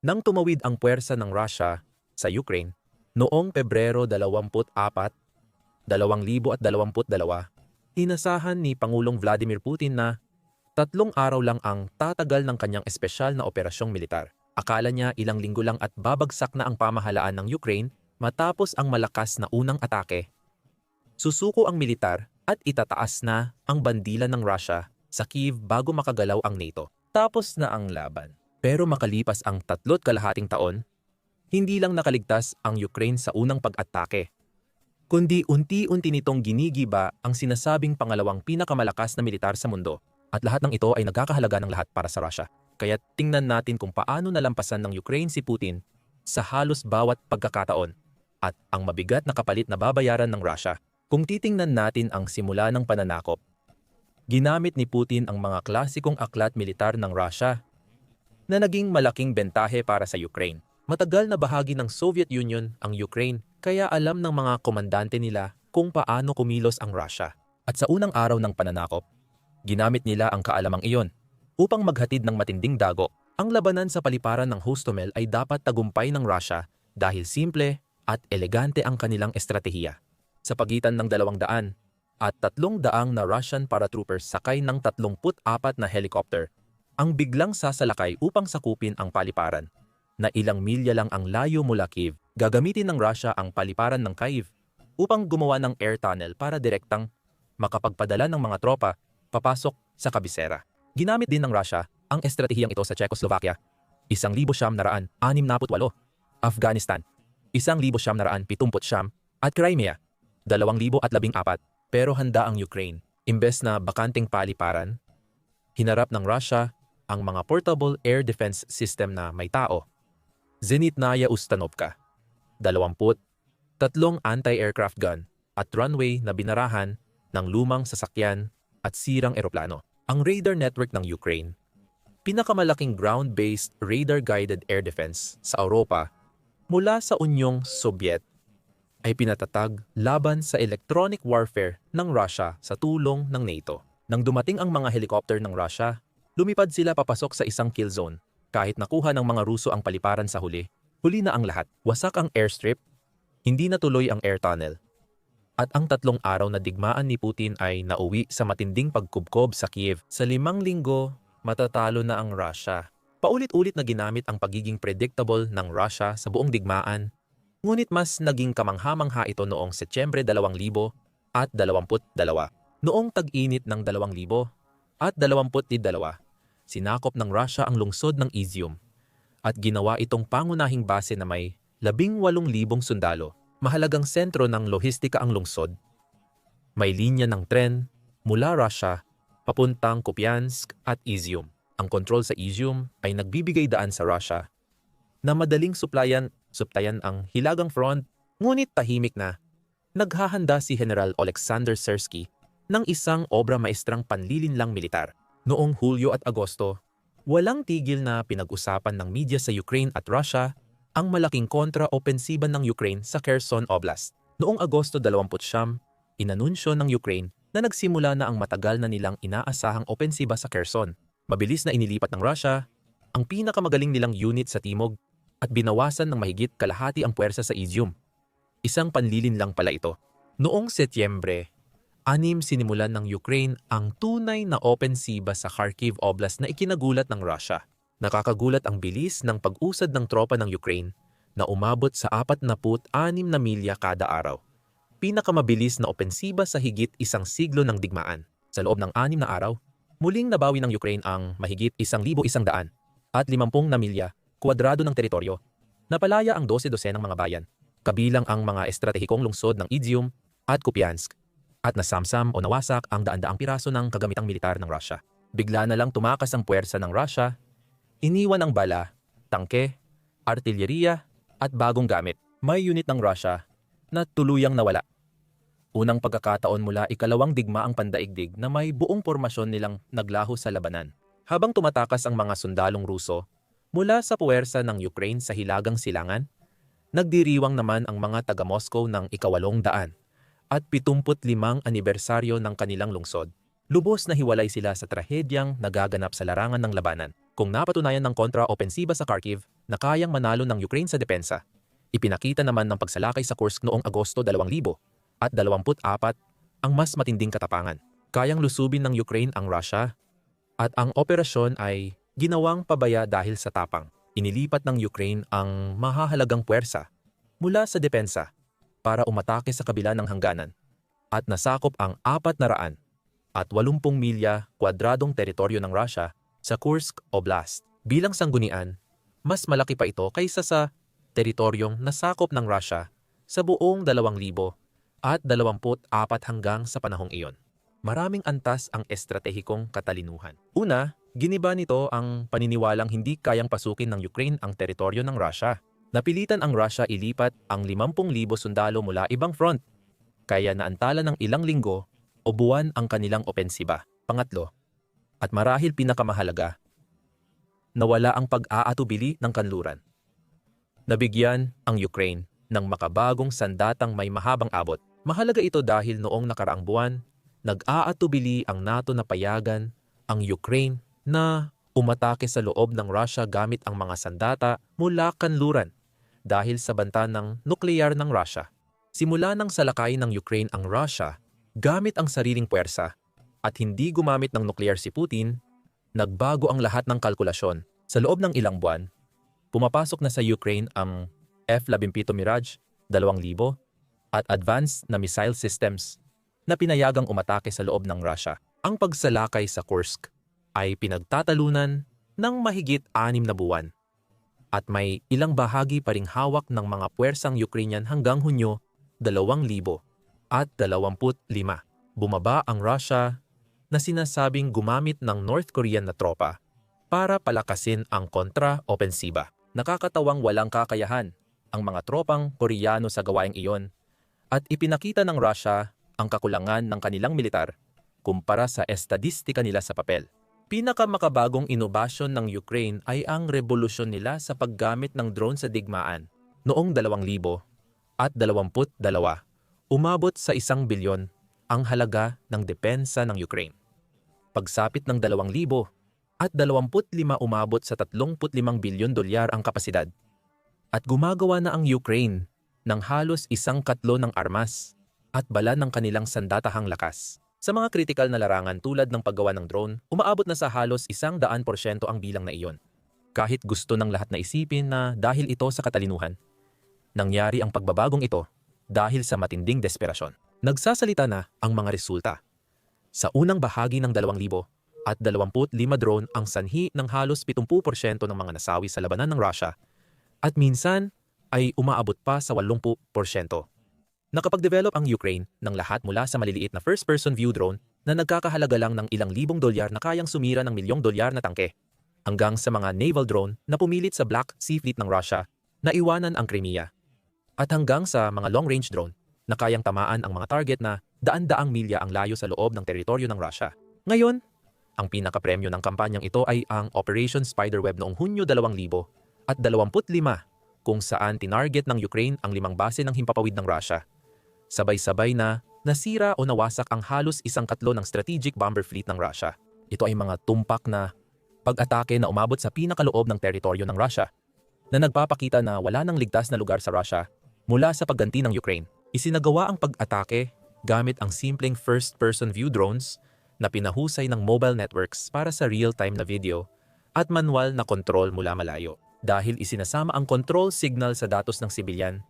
Nang tumawid ang puwersa ng Russia sa Ukraine noong Pebrero 24, 2022, inasahan ni Pangulong Vladimir Putin na tatlong araw lang ang tatagal ng kanyang espesyal na operasyong militar. Akala niya ilang linggo lang at babagsak na ang pamahalaan ng Ukraine matapos ang malakas na unang atake. Susuko ang militar at itataas na ang bandila ng Russia sa Kiev bago makagalaw ang NATO. Tapos na ang laban. Pero makalipas ang tatlot kalahating taon, hindi lang nakaligtas ang Ukraine sa unang pag-atake, kundi unti-unti nitong ginigiba ang sinasabing pangalawang pinakamalakas na militar sa mundo. At lahat ng ito ay nagkakahalaga ng lahat para sa Russia. Kaya tingnan natin kung paano nalampasan ng Ukraine si Putin sa halos bawat pagkakataon at ang mabigat na kapalit na babayaran ng Russia. Kung titingnan natin ang simula ng pananakop, ginamit ni Putin ang mga klasikong aklat militar ng Russia na naging malaking bentahe para sa Ukraine. Matagal na bahagi ng Soviet Union ang Ukraine kaya alam ng mga komandante nila kung paano kumilos ang Russia. At sa unang araw ng pananakop, ginamit nila ang kaalamang iyon upang maghatid ng matinding dago. Ang labanan sa paliparan ng Hostomel ay dapat tagumpay ng Russia dahil simple at elegante ang kanilang estratehiya. Sa pagitan ng 200 at 300 na Russian paratroopers sakay ng 34 na helicopter, ang biglang sasalakay upang sakupin ang paliparan na ilang milya lang ang layo mula Kiev. Gagamitin ng Russia ang paliparan ng Kiev upang gumawa ng air tunnel para direktang makapagpadala ng mga tropa papasok sa kabisera. Ginamit din ng Russia ang estratehiyang ito sa Czechoslovakia, 1,968, Afghanistan, 1,970 at Crimea, 2,014 pero handa ang Ukraine. Imbes na bakanting paliparan, hinarap ng Russia ang mga portable air defense system na may tao. Zenitnaya Ustanovka, 20, tatlong anti-aircraft gun at runway na binarahan ng lumang sasakyan at sirang eroplano. Ang radar network ng Ukraine, pinakamalaking ground-based radar-guided air defense sa Europa mula sa Unyong Soviet ay pinatatag laban sa electronic warfare ng Russia sa tulong ng NATO. Nang dumating ang mga helicopter ng Russia, lumipad sila papasok sa isang kill zone. Kahit nakuha ng mga Ruso ang paliparan sa huli, huli na ang lahat. Wasak ang airstrip, hindi natuloy ang air tunnel. At ang tatlong araw na digmaan ni Putin ay nauwi sa matinding pagkubkob sa Kiev. Sa limang linggo, matatalo na ang Russia. Paulit-ulit na ginamit ang pagiging predictable ng Russia sa buong digmaan Ngunit mas naging kamangha-mangha ito noong Setyembre 2000 at 22. Noong tag-init ng 2000 at 22, sinakop ng Russia ang lungsod ng Izium at ginawa itong pangunahing base na may 18,000 sundalo. Mahalagang sentro ng lohistika ang lungsod. May linya ng tren mula Russia papuntang Kupiansk at Izium. Ang kontrol sa Izium ay nagbibigay daan sa Russia na madaling suplayan suptayan ang Hilagang Front, ngunit tahimik na. Naghahanda si General Alexander Sersky ng isang obra maestrang panlilinlang militar. Noong Hulyo at Agosto, walang tigil na pinag-usapan ng media sa Ukraine at Russia ang malaking kontra-opensiba ng Ukraine sa Kherson Oblast. Noong Agosto 20, inanunsyo ng Ukraine na nagsimula na ang matagal na nilang inaasahang opensiba sa Kherson. Mabilis na inilipat ng Russia ang pinakamagaling nilang unit sa timog at binawasan ng mahigit kalahati ang puwersa sa Izium. Isang panlilin lang pala ito. Noong Setyembre, anim sinimulan ng Ukraine ang tunay na opensiba sa Kharkiv Oblast na ikinagulat ng Russia. Nakakagulat ang bilis ng pag-usad ng tropa ng Ukraine na umabot sa 46 na milya kada araw. Pinakamabilis na opensiba sa higit isang siglo ng digmaan. Sa loob ng anim na araw, muling nabawi ng Ukraine ang mahigit 1,100 at 50 na milya kwadrado ng teritoryo. Napalaya ang 12-12 ng mga bayan, kabilang ang mga estratehikong lungsod ng Izium at Kupiansk, at nasamsam o nawasak ang daan-daang piraso ng kagamitang militar ng Russia. Bigla na lang tumakas ang puwersa ng Russia, iniwan ang bala, tangke, artilyeriya at bagong gamit. May unit ng Russia na tuluyang nawala. Unang pagkakataon mula ikalawang digma ang pandaigdig na may buong pormasyon nilang naglaho sa labanan. Habang tumatakas ang mga sundalong Ruso, Mula sa puwersa ng Ukraine sa Hilagang Silangan, nagdiriwang naman ang mga taga-Moscow ng ikawalong daan at 75 anibersaryo ng kanilang lungsod. Lubos na hiwalay sila sa trahedyang nagaganap sa larangan ng labanan. Kung napatunayan ng kontra-opensiba sa Kharkiv, na kayang manalo ng Ukraine sa depensa. Ipinakita naman ng pagsalakay sa Kursk noong Agosto 2000 at 24 ang mas matinding katapangan. Kayang lusubin ng Ukraine ang Russia at ang operasyon ay ginawang pabaya dahil sa tapang. Inilipat ng Ukraine ang mahahalagang puwersa mula sa depensa para umatake sa kabila ng hangganan at nasakop ang 400 at 80 milya kwadradong teritoryo ng Russia sa Kursk Oblast. Bilang sanggunian, mas malaki pa ito kaysa sa teritoryong nasakop ng Russia sa buong 2,000 at 24 hanggang sa panahong iyon. Maraming antas ang estratehikong katalinuhan. Una, giniba nito ang paniniwalang hindi kayang pasukin ng Ukraine ang teritoryo ng Russia. Napilitan ang Russia ilipat ang 50,000 sundalo mula ibang front, kaya naantala ng ilang linggo o buwan ang kanilang opensiba. Pangatlo, at marahil pinakamahalaga, nawala ang pag-aatubili ng kanluran. Nabigyan ang Ukraine ng makabagong sandatang may mahabang abot. Mahalaga ito dahil noong nakaraang buwan, nag-aatubili ang NATO na payagan ang Ukraine na umatake sa loob ng Russia gamit ang mga sandata mula kanluran dahil sa banta ng nuklear ng Russia. Simula nang salakay ng Ukraine ang Russia gamit ang sariling puwersa at hindi gumamit ng nuklear si Putin, nagbago ang lahat ng kalkulasyon. Sa loob ng ilang buwan, pumapasok na sa Ukraine ang F-17 Mirage 2,000 at advanced na missile systems na pinayagang umatake sa loob ng Russia. Ang pagsalakay sa Kursk ay pinagtatalunan ng mahigit anim na buwan at may ilang bahagi pa ring hawak ng mga puwersang Ukrainian hanggang Hunyo 2,000 at 25. Bumaba ang Russia na sinasabing gumamit ng North Korean na tropa para palakasin ang kontra-opensiba. Nakakatawang walang kakayahan ang mga tropang Koreano sa gawaing iyon at ipinakita ng Russia ang kakulangan ng kanilang militar kumpara sa estadistika nila sa papel. Pinakamakabagong inobasyon ng Ukraine ay ang revolusyon nila sa paggamit ng drone sa digmaan. Noong 2000 at 22, umabot sa isang bilyon ang halaga ng depensa ng Ukraine. Pagsapit ng 2,000 at 25 umabot sa 35 bilyon dolyar ang kapasidad. At gumagawa na ang Ukraine ng halos isang katlo ng armas at bala ng kanilang sandatahang lakas. Sa mga kritikal na larangan tulad ng paggawa ng drone, umaabot na sa halos isang daan porsyento ang bilang na iyon. Kahit gusto ng lahat na isipin na dahil ito sa katalinuhan, nangyari ang pagbabagong ito dahil sa matinding desperasyon. Nagsasalita na ang mga resulta. Sa unang bahagi ng 2,000 at 25 drone ang sanhi ng halos 70% ng mga nasawi sa labanan ng Russia at minsan ay umaabot pa sa 80%. Nakapag-develop ang Ukraine ng lahat mula sa maliliit na first-person view drone na nagkakahalaga lang ng ilang libong dolyar na kayang sumira ng milyong dolyar na tangke, hanggang sa mga naval drone na pumilit sa Black Sea Fleet ng Russia na iwanan ang Crimea, at hanggang sa mga long-range drone na kayang tamaan ang mga target na daan-daang milya ang layo sa loob ng teritoryo ng Russia. Ngayon, ang pinakapremyo ng kampanyang ito ay ang Operation Spiderweb noong Hunyo 2000 at 25 kung saan tinarget ng Ukraine ang limang base ng himpapawid ng Russia sabay-sabay na nasira o nawasak ang halos isang katlo ng strategic bomber fleet ng Russia. Ito ay mga tumpak na pag-atake na umabot sa pinakaloob ng teritoryo ng Russia na nagpapakita na wala nang ligtas na lugar sa Russia mula sa pagganti ng Ukraine. Isinagawa ang pag-atake gamit ang simpleng first-person view drones na pinahusay ng mobile networks para sa real-time na video at manual na kontrol mula malayo. Dahil isinasama ang control signal sa datos ng sibilyan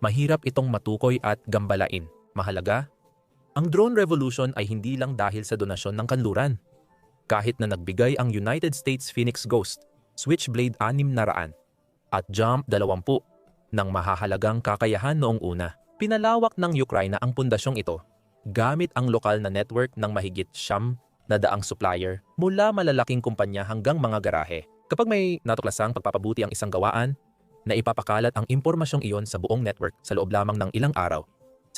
mahirap itong matukoy at gambalain. Mahalaga, ang drone revolution ay hindi lang dahil sa donasyon ng kanluran. Kahit na nagbigay ang United States Phoenix Ghost, Switchblade 600 at Jump 20 ng mahahalagang kakayahan noong una, pinalawak ng Ukraine ang pundasyong ito gamit ang lokal na network ng mahigit siyam na daang supplier mula malalaking kumpanya hanggang mga garahe. Kapag may natuklasang pagpapabuti ang isang gawaan, na ipapakalat ang impormasyong iyon sa buong network sa loob lamang ng ilang araw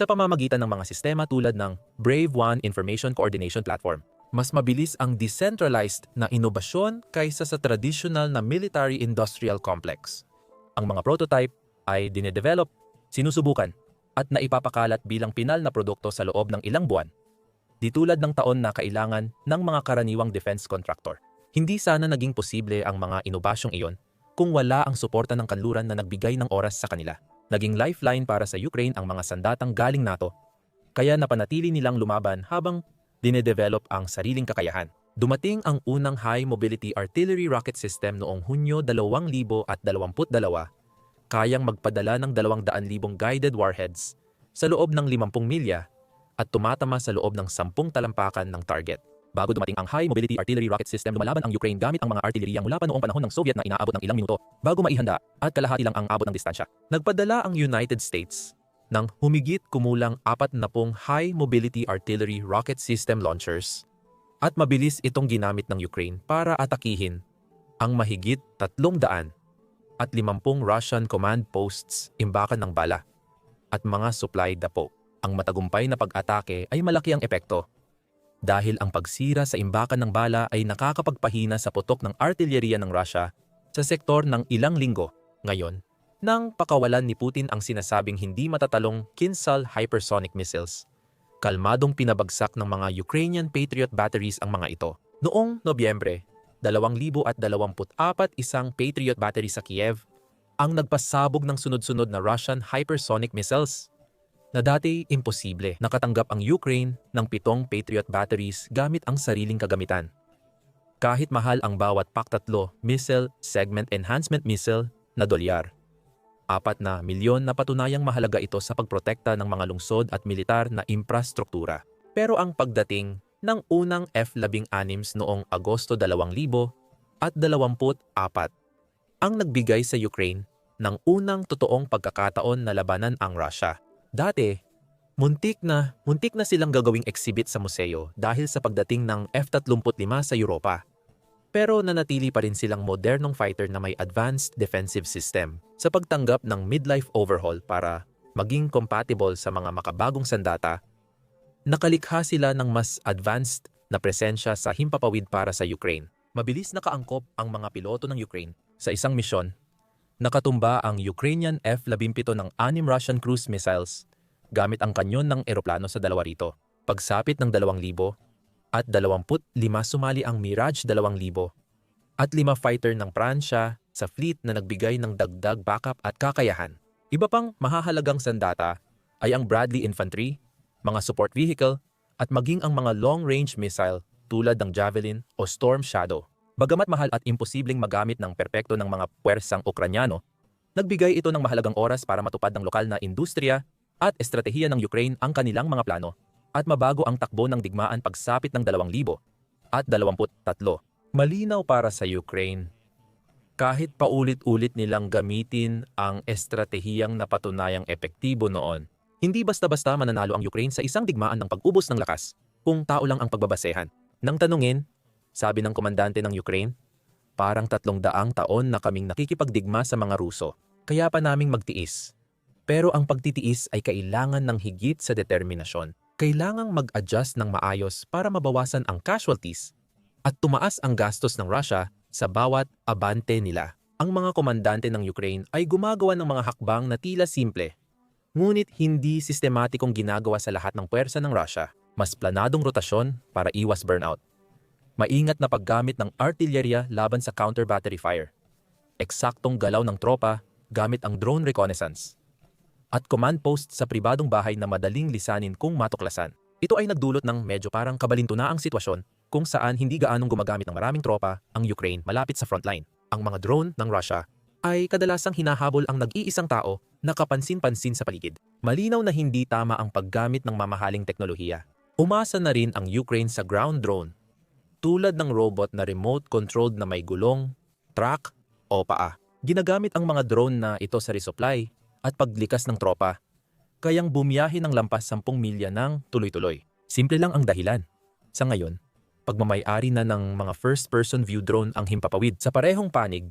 sa pamamagitan ng mga sistema tulad ng Brave One Information Coordination Platform. Mas mabilis ang decentralized na inobasyon kaysa sa traditional na military-industrial complex. Ang mga prototype ay dinedevelop, sinusubukan, at naipapakalat bilang pinal na produkto sa loob ng ilang buwan. Di tulad ng taon na kailangan ng mga karaniwang defense contractor. Hindi sana naging posible ang mga inobasyong iyon kung wala ang suporta ng kanluran na nagbigay ng oras sa kanila. Naging lifeline para sa Ukraine ang mga sandatang galing NATO, kaya napanatili nilang lumaban habang dinedevelop ang sariling kakayahan. Dumating ang unang High Mobility Artillery Rocket System noong Hunyo 2022, kayang magpadala ng 200,000 guided warheads sa loob ng 50 milya at tumatama sa loob ng 10 talampakan ng target. Bago dumating ang High Mobility Artillery Rocket System, lumalaban ang Ukraine gamit ang mga artilleriyang mula pa noong panahon ng Soviet na inaabot ng ilang minuto bago maihanda at kalahati lang ang abot ng distansya. Nagpadala ang United States ng humigit kumulang 40 High Mobility Artillery Rocket System launchers at mabilis itong ginamit ng Ukraine para atakihin ang mahigit 300 at 50 Russian command posts imbakan ng bala at mga supply depot. Ang matagumpay na pag-atake ay malaki ang epekto dahil ang pagsira sa imbakan ng bala ay nakakapagpahina sa putok ng artilleriya ng Russia sa sektor ng ilang linggo. Ngayon, nang pakawalan ni Putin ang sinasabing hindi matatalong Kinsal hypersonic missiles, kalmadong pinabagsak ng mga Ukrainian Patriot batteries ang mga ito. Noong Nobyembre, 2024 isang Patriot battery sa Kiev ang nagpasabog ng sunod-sunod na Russian hypersonic missiles na dati imposible nakatanggap ang Ukraine ng pitong Patriot batteries gamit ang sariling kagamitan. Kahit mahal ang bawat PAK-3 missile segment enhancement missile na dolyar. Apat na milyon na patunayang mahalaga ito sa pagprotekta ng mga lungsod at militar na infrastruktura. Pero ang pagdating ng unang F-16 noong Agosto 2000 at 24 ang nagbigay sa Ukraine ng unang totoong pagkakataon na labanan ang Russia. Dati, muntik na, muntik na silang gagawing exhibit sa museo dahil sa pagdating ng F-35 sa Europa. Pero nanatili pa rin silang modernong fighter na may advanced defensive system sa pagtanggap ng midlife overhaul para maging compatible sa mga makabagong sandata. Nakalikha sila ng mas advanced na presensya sa himpapawid para sa Ukraine. Mabilis nakaangkop ang mga piloto ng Ukraine sa isang misyon nakatumba ang Ukrainian F-17 ng anim Russian cruise missiles gamit ang kanyon ng eroplano sa dalawa rito. Pagsapit ng 2,000 at 25 sumali ang Mirage 2,000 at 5 fighter ng Pransya sa fleet na nagbigay ng dagdag backup at kakayahan. Iba pang mahahalagang sandata ay ang Bradley Infantry, mga support vehicle at maging ang mga long-range missile tulad ng Javelin o Storm Shadow. Bagamat mahal at imposibleng magamit ng perpekto ng mga puwersang Ukranyano, nagbigay ito ng mahalagang oras para matupad ng lokal na industriya at estratehiya ng Ukraine ang kanilang mga plano at mabago ang takbo ng digmaan pagsapit ng 2,000 at 23. Malinaw para sa Ukraine. Kahit paulit-ulit nilang gamitin ang estratehiyang napatunayang epektibo noon, hindi basta-basta mananalo ang Ukraine sa isang digmaan ng pag-ubos ng lakas kung tao lang ang pagbabasehan. Nang tanungin sabi ng komandante ng Ukraine, parang tatlong daang taon na kaming nakikipagdigma sa mga Ruso, kaya pa naming magtiis. Pero ang pagtitiis ay kailangan ng higit sa determinasyon. Kailangang mag-adjust ng maayos para mabawasan ang casualties at tumaas ang gastos ng Russia sa bawat abante nila. Ang mga komandante ng Ukraine ay gumagawa ng mga hakbang na tila simple, ngunit hindi sistematikong ginagawa sa lahat ng puwersa ng Russia. Mas planadong rotasyon para iwas burnout maingat na paggamit ng artillerya laban sa counter-battery fire, eksaktong galaw ng tropa gamit ang drone reconnaissance, at command post sa pribadong bahay na madaling lisanin kung matuklasan. Ito ay nagdulot ng medyo parang kabalintunaang sitwasyon kung saan hindi gaanong gumagamit ng maraming tropa ang Ukraine malapit sa frontline. Ang mga drone ng Russia ay kadalasang hinahabol ang nag-iisang tao na kapansin-pansin sa paligid. Malinaw na hindi tama ang paggamit ng mamahaling teknolohiya. Umasa na rin ang Ukraine sa ground drone tulad ng robot na remote-controlled na may gulong, truck o paa. Ginagamit ang mga drone na ito sa resupply at paglikas ng tropa, kayang bumiyahe ng lampas 10 milya ng tuloy-tuloy. Simple lang ang dahilan. Sa ngayon, pagmamayari na ng mga first-person view drone ang himpapawid sa parehong panig,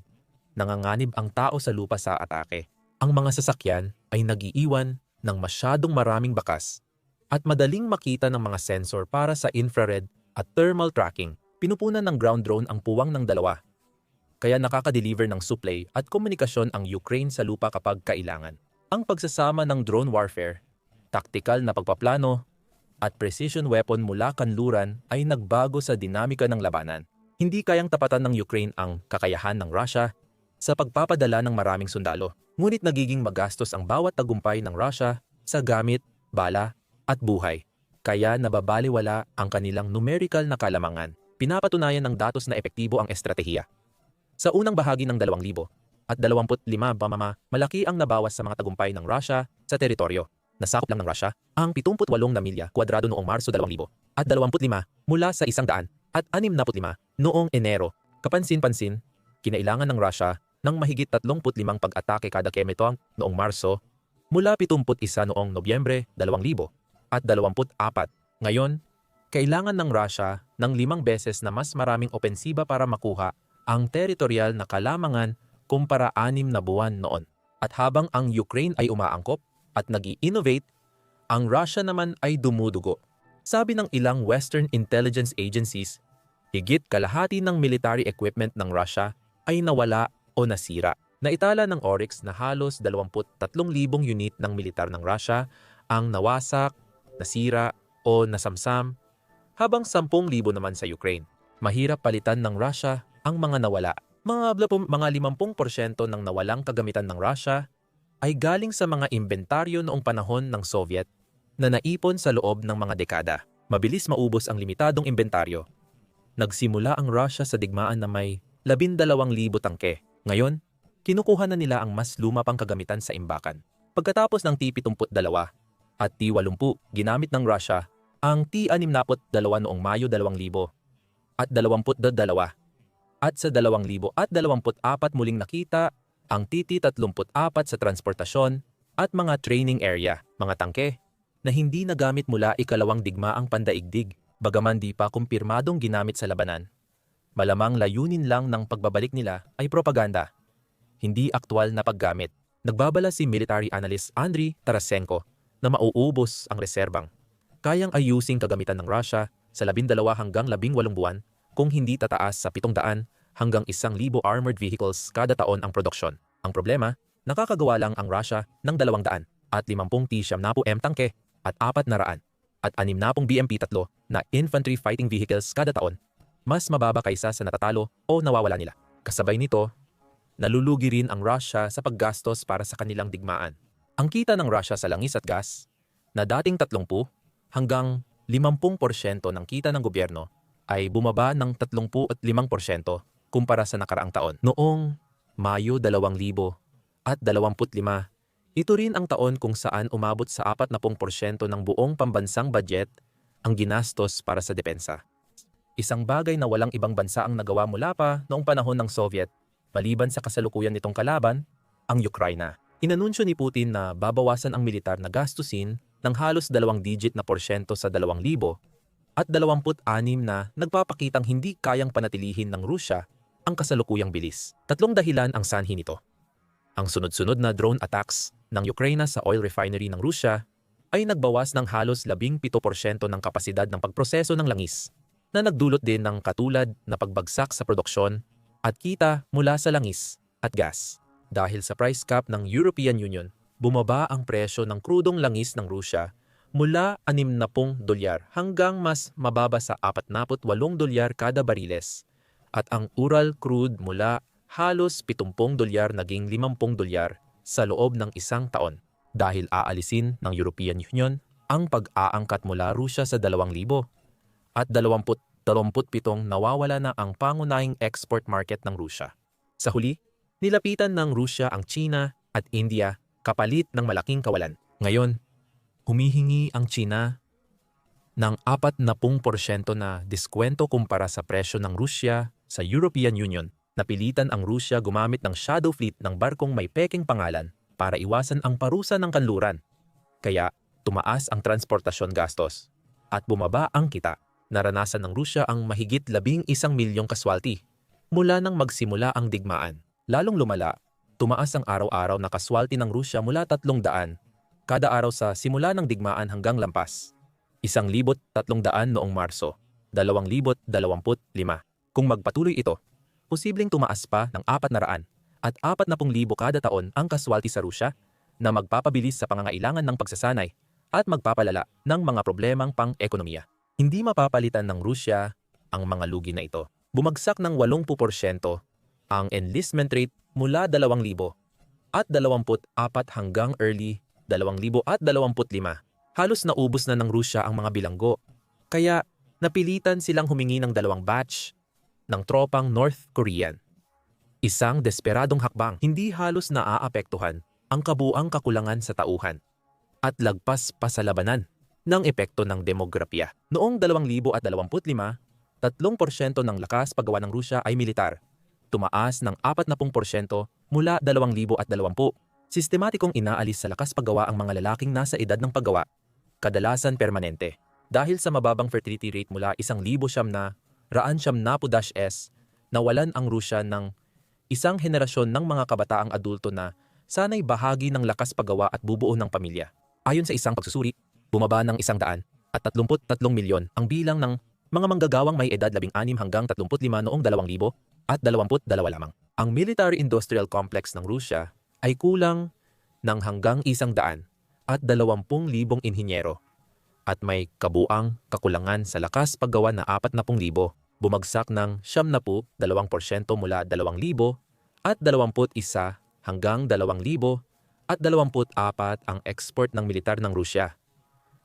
nanganganib ang tao sa lupa sa atake. Ang mga sasakyan ay nagiiwan ng masyadong maraming bakas at madaling makita ng mga sensor para sa infrared at thermal tracking. Pinupunan ng ground drone ang puwang ng dalawa. Kaya nakaka-deliver ng supply at komunikasyon ang Ukraine sa lupa kapag kailangan. Ang pagsasama ng drone warfare, tactical na pagpaplano, at precision weapon mula kanluran ay nagbago sa dinamika ng labanan. Hindi kayang tapatan ng Ukraine ang kakayahan ng Russia sa pagpapadala ng maraming sundalo. Ngunit nagiging magastos ang bawat tagumpay ng Russia sa gamit, bala, at buhay. Kaya nababaliwala ang kanilang numerical na kalamangan. Pinapatunayan ng datos na epektibo ang estratehiya. Sa unang bahagi ng 2,000 at 25 pamama, malaki ang nabawas sa mga tagumpay ng Russia sa teritoryo. Nasakop lang ng Russia ang 78 na milya kwadrado noong Marso 2000 at 25 mula sa 100 at 65 noong Enero. Kapansin-pansin, kinailangan ng Russia ng mahigit 35 pag-atake kada kemetong noong Marso mula 71 noong Nobyembre 2000 at 24. Ngayon, kailangan ng Russia ng limang beses na mas maraming opensiba para makuha ang teritorial na kalamangan kumpara anim na buwan noon. At habang ang Ukraine ay umaangkop at nag innovate ang Russia naman ay dumudugo. Sabi ng ilang Western intelligence agencies, higit kalahati ng military equipment ng Russia ay nawala o nasira. Naitala ng Oryx na halos 23,000 unit ng militar ng Russia ang nawasak, nasira o nasamsam, habang 10,000 naman sa Ukraine. Mahirap palitan ng Russia ang mga nawala. Mga, mga 50% ng nawalang kagamitan ng Russia ay galing sa mga inventaryo noong panahon ng Soviet na naipon sa loob ng mga dekada. Mabilis maubos ang limitadong inventaryo. Nagsimula ang Russia sa digmaan na may 12,000 tangke. Ngayon, kinukuha na nila ang mas luma pang kagamitan sa imbakan. Pagkatapos ng T-72 at T-80, ginamit ng Russia ang T-62 noong Mayo 2000 at 22 at sa 2024 muling nakita ang TT-34 sa transportasyon at mga training area, mga tangke, na hindi nagamit mula ikalawang digmaang pandaigdig, bagaman di pa kumpirmadong ginamit sa labanan. Malamang layunin lang ng pagbabalik nila ay propaganda, hindi aktwal na paggamit. Nagbabala si military analyst Andriy Tarasenko na mauubos ang reserbang. Kayang ayusing kagamitan ng Russia sa 12 hanggang 18 buwan kung hindi tataas sa 700 hanggang 1,000 armored vehicles kada taon ang produksyon. Ang problema, nakakagawa lang ang Russia ng 200 at 50 T-70M tangke at 400 at 60 BMP-3 na infantry fighting vehicles kada taon, mas mababa kaysa sa natatalo o nawawala nila. Kasabay nito, nalulugi rin ang Russia sa paggastos para sa kanilang digmaan. Ang kita ng Russia sa langis at gas, na dating 30 hanggang 50% ng kita ng gobyerno, ay bumaba ng 35% kumpara sa nakaraang taon. Noong Mayo 2000 at 25, ito rin ang taon kung saan umabot sa 40% ng buong pambansang budget ang ginastos para sa depensa. Isang bagay na walang ibang bansa ang nagawa mula pa noong panahon ng Soviet, maliban sa kasalukuyan nitong kalaban, ang Ukraina. Inanunsyo ni Putin na babawasan ang militar na gastusin ng halos dalawang digit na porsyento sa 2,000 at 26 na nagpapakitang hindi kayang panatilihin ng Rusya ang kasalukuyang bilis. Tatlong dahilan ang sanhi nito. Ang sunod-sunod na drone attacks ng Ukraine sa oil refinery ng Rusya ay nagbawas ng halos 17% ng kapasidad ng pagproseso ng langis na nagdulot din ng katulad na pagbagsak sa produksyon at kita mula sa langis at gas. Dahil sa price cap ng European Union, bumaba ang presyo ng krudong langis ng Rusya mula 60 dolyar hanggang mas mababa sa 48 dolyar kada bariles at ang Ural crude mula halos 70 dolyar naging 50 dolyar sa loob ng isang taon dahil aalisin ng European Union ang pag-aangkat mula Rusya sa 2,000 at 20 27 nawawala na ang pangunahing export market ng Rusya. Sa huli, nilapitan ng Rusya ang China at India kapalit ng malaking kawalan. Ngayon, humihingi ang China ng 40% na diskwento kumpara sa presyo ng Rusya sa European Union. Napilitan ang Rusya gumamit ng shadow fleet ng barkong may peking pangalan para iwasan ang parusa ng kanluran. Kaya tumaas ang transportasyon gastos at bumaba ang kita naranasan ng Rusya ang mahigit labing isang milyong kaswalti mula nang magsimula ang digmaan. Lalong lumala, tumaas ang araw-araw na kaswalti ng Rusya mula tatlong daan kada araw sa simula ng digmaan hanggang lampas. Isang libot tatlong daan noong Marso, dalawang libot dalawamput lima. Kung magpatuloy ito, posibleng tumaas pa ng apat na raan at apat na pung libo kada taon ang kaswalti sa Rusya na magpapabilis sa pangangailangan ng pagsasanay at magpapalala ng mga problemang pang-ekonomiya. Hindi mapapalitan ng Rusya ang mga lugi na ito. Bumagsak ng 80% ang enlistment rate mula 2,000 at 24 hanggang early 2025. Halos naubos na ng Rusya ang mga bilanggo. Kaya napilitan silang humingi ng dalawang batch ng tropang North Korean. Isang desperadong hakbang, hindi halos naaapektuhan ang kabuang kakulangan sa tauhan at lagpas pa sa labanan ng epekto ng demografiya. Noong 2025, 3% ng lakas paggawa ng Rusya ay militar. Tumaas ng 40% mula 2020. Sistematikong inaalis sa lakas paggawa ang mga lalaking nasa edad ng paggawa, kadalasan permanente. Dahil sa mababang fertility rate mula 1,000 siyam na raan siyam na S, nawalan ang Rusya ng isang henerasyon ng mga kabataang adulto na sanay bahagi ng lakas paggawa at bubuo ng pamilya. Ayon sa isang pagsusuri, bumaba ng isang daan at 33 milyon ang bilang ng mga manggagawang may edad 16 hanggang 35 noong 2000 at 22 lamang. Ang military-industrial complex ng Rusya ay kulang ng hanggang isang daan at 20,000 inhinyero at may kabuang kakulangan sa lakas paggawa na 40,000 bumagsak ng 72% mula 2,000 at 21 hanggang 2,000 at 24 ang export ng militar ng Rusya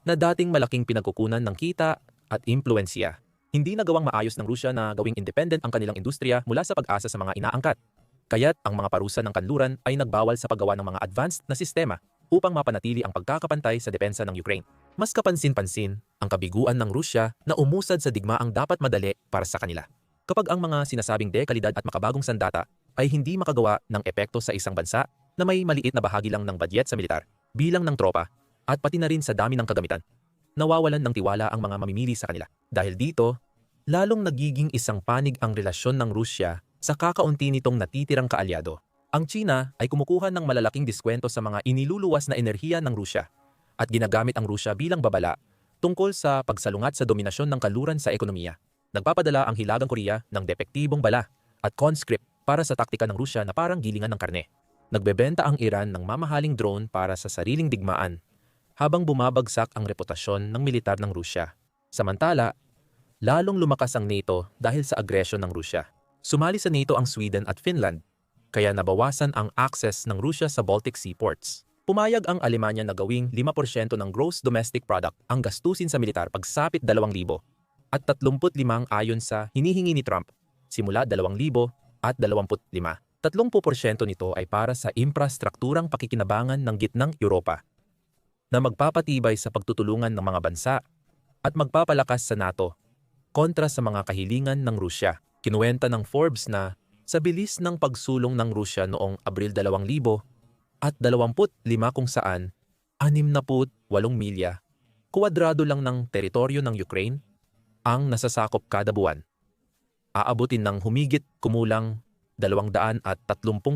na dating malaking pinagkukunan ng kita at impluensya. Hindi nagawang maayos ng Rusya na gawing independent ang kanilang industriya mula sa pag-asa sa mga inaangkat. Kaya't ang mga parusa ng kanluran ay nagbawal sa paggawa ng mga advanced na sistema upang mapanatili ang pagkakapantay sa depensa ng Ukraine. Mas kapansin-pansin ang kabiguan ng Rusya na umusad sa digmaang dapat madali para sa kanila. Kapag ang mga sinasabing dekalidad at makabagong sandata ay hindi makagawa ng epekto sa isang bansa na may maliit na bahagi lang ng budget sa militar, bilang ng tropa, at pati na rin sa dami ng kagamitan, nawawalan ng tiwala ang mga mamimili sa kanila. Dahil dito, lalong nagiging isang panig ang relasyon ng Rusya sa kakaunti nitong natitirang kaalyado. Ang China ay kumukuha ng malalaking diskwento sa mga iniluluwas na enerhiya ng Rusya at ginagamit ang Rusya bilang babala tungkol sa pagsalungat sa dominasyon ng kaluran sa ekonomiya. Nagpapadala ang Hilagang Korea ng depektibong bala at conscript para sa taktika ng Rusya na parang gilingan ng karne. Nagbebenta ang Iran ng mamahaling drone para sa sariling digmaan habang bumabagsak ang reputasyon ng militar ng Rusya. Samantala, lalong lumakas ang NATO dahil sa agresyon ng Rusya. Sumali sa NATO ang Sweden at Finland kaya nabawasan ang access ng Rusya sa Baltic seaports. Pumayag ang Alemanya na gawing 5% ng gross domestic product ang gastusin sa militar pagsapit 2,000 at 35 ayon sa hinihingi ni Trump simula 2,000 at 25. 30% nito ay para sa infrastrukturang pakikinabangan ng gitnang Europa na magpapatibay sa pagtutulungan ng mga bansa at magpapalakas sa NATO kontra sa mga kahilingan ng Rusya. Kinuwenta ng Forbes na sa bilis ng pagsulong ng Rusya noong Abril 2000 at 25 kung saan 68 milya, kuwadrado lang ng teritoryo ng Ukraine ang nasasakop kada buwan. Aabutin ng humigit kumulang 230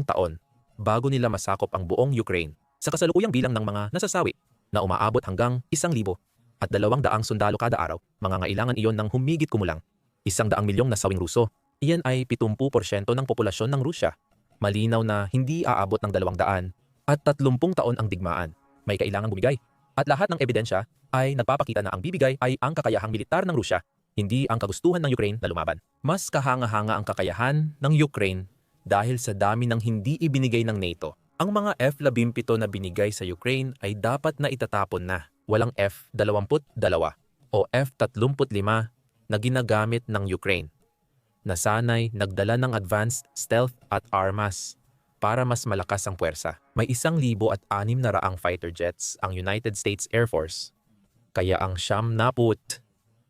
taon bago nila masakop ang buong Ukraine sa kasalukuyang bilang ng mga nasasawi na umaabot hanggang 1,000 at 200 sundalo kada araw, mga ngailangan iyon ng humigit kumulang 100 milyong nasawing Ruso Iyan ay 70% ng populasyon ng Rusya. Malinaw na hindi aabot ng 200 at 30 taon ang digmaan. May kailangang bumigay. At lahat ng ebidensya ay nagpapakita na ang bibigay ay ang kakayahang militar ng Rusya, hindi ang kagustuhan ng Ukraine na lumaban. Mas kahanga-hanga ang kakayahan ng Ukraine dahil sa dami ng hindi ibinigay ng NATO. Ang mga F-17 na binigay sa Ukraine ay dapat na itatapon na. Walang F-22 o F-35 na ginagamit ng Ukraine na sanay nagdala ng advanced stealth at armas para mas malakas ang puwersa. May isang libo at anim na raang fighter jets ang United States Air Force. Kaya ang siyam na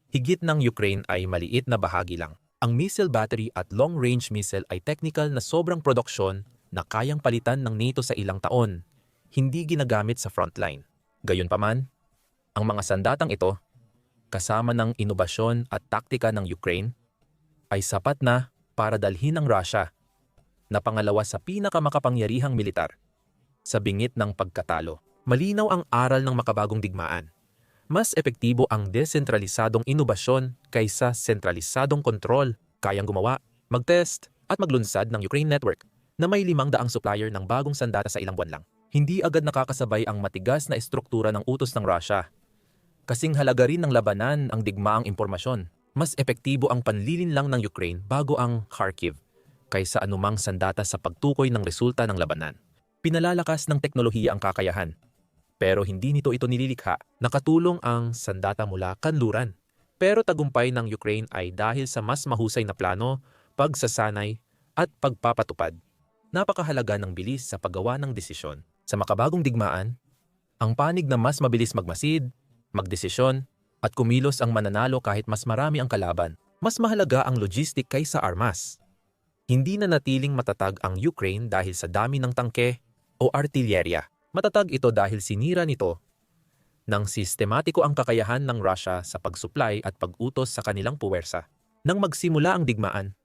higit ng Ukraine ay maliit na bahagi lang. Ang missile battery at long-range missile ay technical na sobrang produksyon na kayang palitan ng NATO sa ilang taon, hindi ginagamit sa frontline. Gayunpaman, ang mga sandatang ito, kasama ng inobasyon at taktika ng Ukraine, ay sapat na para dalhin ng Russia na pangalawa sa pinakamakapangyarihang militar sa bingit ng pagkatalo. Malinaw ang aral ng makabagong digmaan. Mas epektibo ang desentralisadong inobasyon kaysa sentralisadong kontrol. Kayang gumawa, mag-test at maglunsad ng Ukraine Network na may limang daang supplier ng bagong sandata sa ilang buwan lang. Hindi agad nakakasabay ang matigas na estruktura ng utos ng Russia. Kasing halaga rin ng labanan ang digmaang impormasyon mas epektibo ang panlilin lang ng Ukraine bago ang Kharkiv kaysa anumang sandata sa pagtukoy ng resulta ng labanan. Pinalalakas ng teknolohiya ang kakayahan. Pero hindi nito ito nililikha. Nakatulong ang sandata mula kanluran. Pero tagumpay ng Ukraine ay dahil sa mas mahusay na plano, pagsasanay, at pagpapatupad. Napakahalaga ng bilis sa paggawa ng desisyon. Sa makabagong digmaan, ang panig na mas mabilis magmasid, magdesisyon, at kumilos ang mananalo kahit mas marami ang kalaban. Mas mahalaga ang logistic kaysa armas. Hindi na natiling matatag ang Ukraine dahil sa dami ng tangke o artilyerya. Matatag ito dahil sinira nito ng sistematiko ang kakayahan ng Russia sa pagsupply at pag-utos sa kanilang puwersa. Nang magsimula ang digmaan,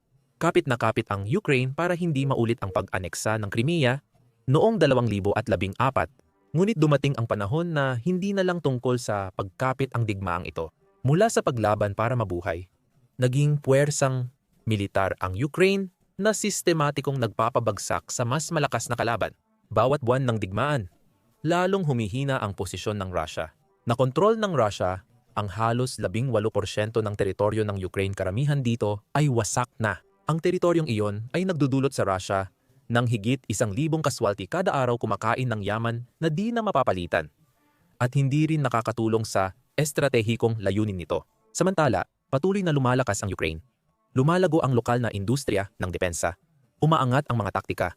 kapit na kapit ang Ukraine para hindi maulit ang pag-aneksa ng Crimea noong 2014. Ngunit dumating ang panahon na hindi na lang tungkol sa pagkapit ang digmaang ito. Mula sa paglaban para mabuhay, naging puwersang militar ang Ukraine na sistematikong nagpapabagsak sa mas malakas na kalaban. Bawat buwan ng digmaan, lalong humihina ang posisyon ng Russia. Nakontrol ng Russia ang halos 18% ng teritoryo ng Ukraine karamihan dito ay wasak na. Ang teritoryong iyon ay nagdudulot sa Russia ng higit isang libong kaswalti kada araw kumakain ng yaman na di na mapapalitan. At hindi rin nakakatulong sa estratehikong layunin nito. Samantala, patuloy na lumalakas ang Ukraine. Lumalago ang lokal na industriya ng depensa. Umaangat ang mga taktika.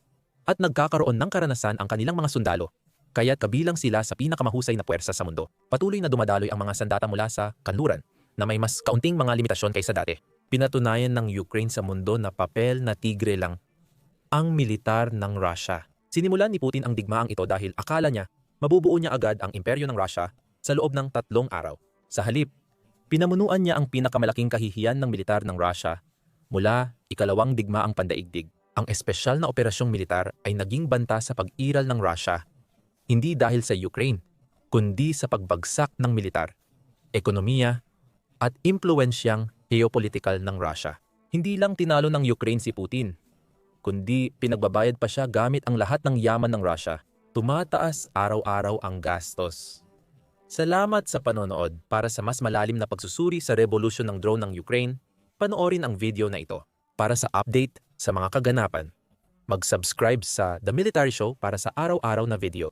At nagkakaroon ng karanasan ang kanilang mga sundalo kaya't kabilang sila sa pinakamahusay na puwersa sa mundo. Patuloy na dumadaloy ang mga sandata mula sa kanluran na may mas kaunting mga limitasyon kaysa dati. Pinatunayan ng Ukraine sa mundo na papel na tigre lang ang militar ng Russia. Sinimulan ni Putin ang digmaang ito dahil akala niya mabubuo niya agad ang imperyo ng Russia sa loob ng tatlong araw. Sa halip, pinamunuan niya ang pinakamalaking kahihiyan ng militar ng Russia mula ikalawang digmaang pandaigdig. Ang espesyal na operasyong militar ay naging banta sa pag-iral ng Russia hindi dahil sa Ukraine, kundi sa pagbagsak ng militar, ekonomiya, at impluensyang geopolitikal ng Russia. Hindi lang tinalo ng Ukraine si Putin, kundi pinagbabayad pa siya gamit ang lahat ng yaman ng Russia. Tumataas araw-araw ang gastos. Salamat sa panonood para sa mas malalim na pagsusuri sa revolusyon ng drone ng Ukraine, panoorin ang video na ito. Para sa update sa mga kaganapan, mag-subscribe sa The Military Show para sa araw-araw na video.